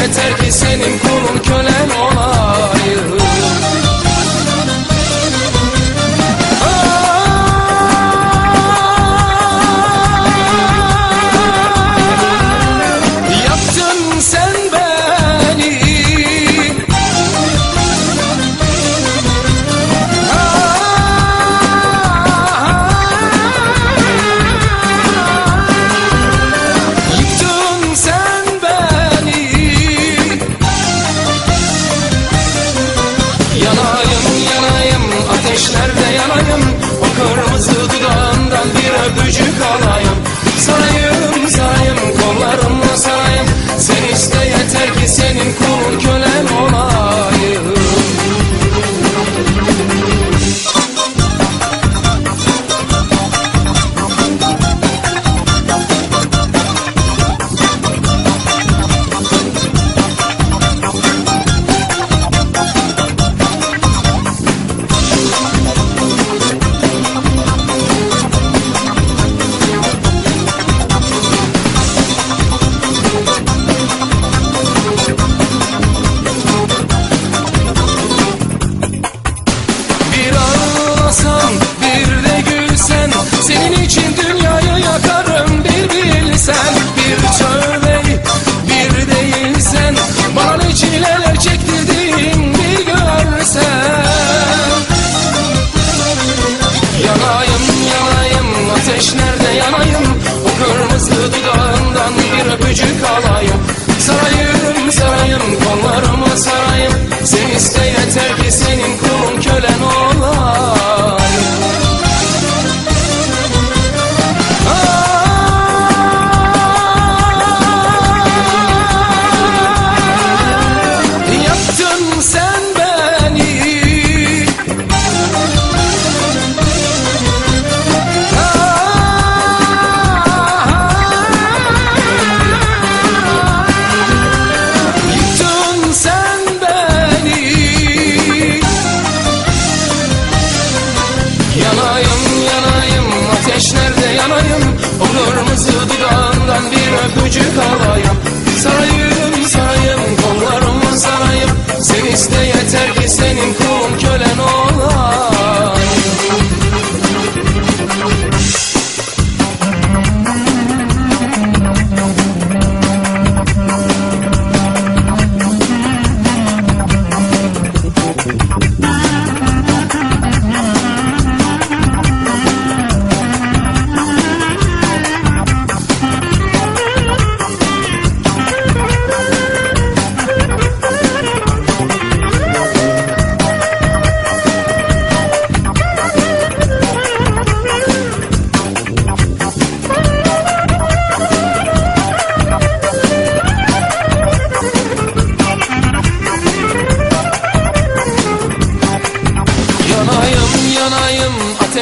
Yeter ki senin kulun kölen olayım gücü kalmadı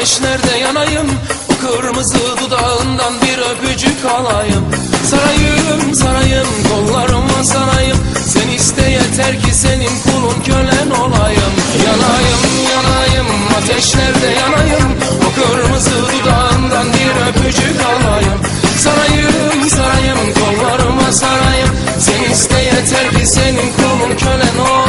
ateşlerde yanayım. Bu kırmızı dudağından bir öpücük alayım. Sarayım sarayım kollarıma sarayım Sen iste yeter ki senin kulun kölen olayım. Yanayım yanayım ateşlerde yanayım. Bu kırmızı dudağından bir öpücük alayım. Sarayım sarayım kollarıma sarayım Sen iste yeter ki senin kulun kölen olayım.